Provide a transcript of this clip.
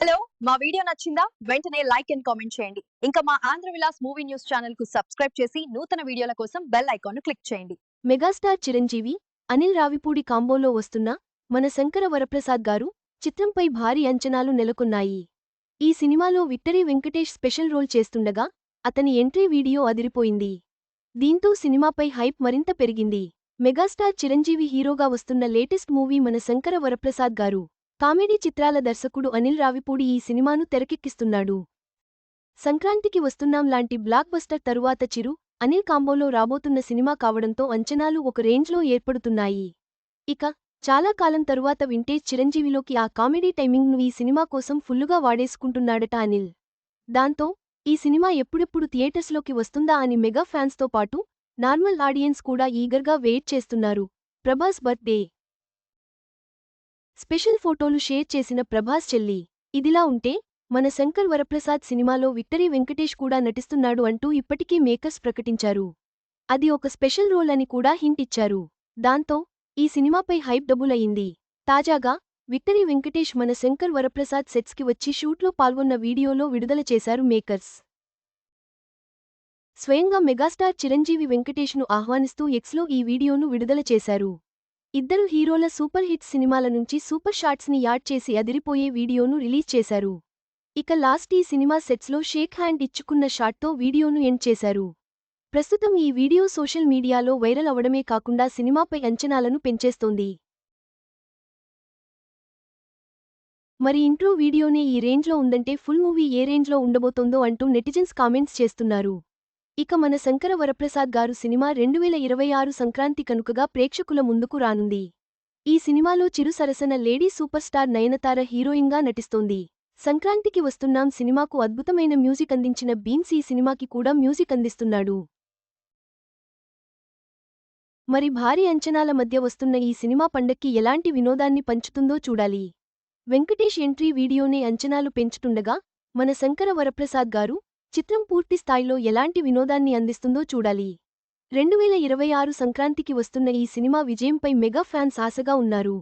Hello మా video నచ్చిందా? వెంటనే లైక్ అండ్ కామెంట్ చేయండి. ఇంకా మా ఆంధ్ర విలాస్ మూవీ న్యూస్ ఛానల్కు సబ్స్క్రైబ్ చేసి నూతన వీడియోల కోసం బెల్ ఐకాన్ క్లిక్ చేయండి. మెగాస్టార్ చిరంజీవి అనిల్ రావిపూడి కాంబోలో వస్తున్న మన శంకర వరప్రసాద్ గారు చిత్రంపై భారీ అంచనాలు నెలకొన్నాయి. ఈ సినిమాలో విక్టరీ వెంకటేష్ స్పెషల్ రోల్ చేస్తుండగా అతని ఎంట్రీ వీడియో అదిరిపోయింది. దీంతో సినిమాపై హైప్ మరింత పెరిగింది. మెగాస్టార్ చిరంజీవి హీరోగా వస్తున్న లేటెస్ట్ మూవీ మన శంకర వరప్రసాద్ గారు. కామెడీ చిత్రాల దర్శకుడు అనిల్ రావిపూడి ఈ సినిమాను తెరకెక్కిస్తున్నాడు. సంక్రాంతికి వస్తున్నాం లాంటి బ్లాక్ బస్టర్ తరువాత చిరు అనిల్ కాంబోలో రాబోతున్న సినిమా కావడంతో అంచనాలు ఒక రేంజ్లో ఏర్పడుతున్నాయి. ఇక చాలా కాలం తరువాత వింటేజ్ చిరంజీవిలోకి ఆ కామెడీ టైమింగ్ను ఈ సినిమా కోసం ఫుల్లుగా వాడేసుకుంటున్నాడట అనిల్. దాంతో ఈ సినిమా ఎప్పుడెప్పుడు థియేటర్స్లోకి వస్తుందా అని మెగా ఫ్యాన్స్తో పాటు నార్మల్ ఆడియన్స్ కూడా ఈగర్గా వెయిట్ చేస్తున్నారు. ప్రభాస్ బర్త్డే స్పెషల్ ఫోటోలు షేర్ చేసిన ప్రభాస్ చెల్లి ఇదిలా ఉంటే మన శంకర్ వరప్రసాద్ సినిమాలో విక్టరీ వెంకటేష్ కూడా నటిస్తున్నాడు అంటూ ఇప్పటికీ మేకర్స్ ప్రకటించారు. అది ఒక స్పెషల్ రోల్ అని కూడా హింట్ ఇచ్చారు. దాంతో ఈ సినిమాపై హైప్ డబుల్ అయింది. తాజాగా విక్టరీ వెంకటేష్ మన శంకర్ వరప్రసాద్ సెట్స్కి వచ్చి షూట్లో పాల్గొన్న వీడియోలో విడుదల చేశారు మేకర్స్. స్వయంగా మెగాస్టార్ చిరంజీవి వెంకటేష్ను ఆహ్వానిస్తూ ఎక్స్లో ఈ వీడియోను విడుదల చేశారు. ఇద్దరు హీరోల సూపర్ హిట్ సినిమాల నుంచి సూపర్ షాట్స్ని యాడ్ చేసి అదిరిపోయే వీడియోను రిలీజ్ చేశారు. ఇక లాస్ట్ ఈ సినిమా సెట్స్లో షేక్ హ్యాండ్ ఇచ్చుకున్న షాట్తో వీడియోను ఎండ్ చేశారు. ప్రస్తుతం ఈ వీడియో సోషల్ మీడియాలో వైరల్ అవడమే కాకుండా సినిమాపై అంచనాలను పెంచేస్తోంది. మరి ఇంట్రో వీడియోనే ఈ రేంజ్లో ఉందంటే ఫుల్ మూవీ ఏ రేంజ్లో ఉండబోతోందో అంటూ నెటిజన్స్ కామెంట్స్ చేస్తున్నారు. ఇక మన శంకర వరప్రసాద్ గారు సినిమా రెండువేల ఇరవై ఆరు సంక్రాంతి కనుకగా ప్రేక్షకుల ముందుకు రానుంది. ఈ సినిమాలో చిరు సరసన లేడీ సూపర్ స్టార్ నయనతార హీరోయిన్గా నటిస్తోంది. సంక్రాంతికి వస్తున్నాం సినిమాకు అద్భుతమైన మ్యూజిక్ అందించిన బీన్స్ ఈ సినిమాకి కూడా మ్యూజిక్ అందిస్తున్నాడు. మరి భారీ అంచనాల మధ్య వస్తున్న ఈ సినిమా పండక్కి ఎలాంటి వినోదాన్ని పంచుతుందో చూడాలి. వెంకటేష్ ఎంట్రీ వీడియోనే అంచనాలు పెంచుతుండగా మన శంకర వరప్రసాద్ గారు చిత్రం పూర్తి స్థాయిలో ఎలాంటి వినోదాన్ని అందిస్తుందో చూడాలి. రెండువేల ఇరవై ఆరు సంక్రాంతికి వస్తున్న ఈ సినిమా విజయంపై మెగా ఫ్యాన్స్ ఆశగా ఉన్నారు.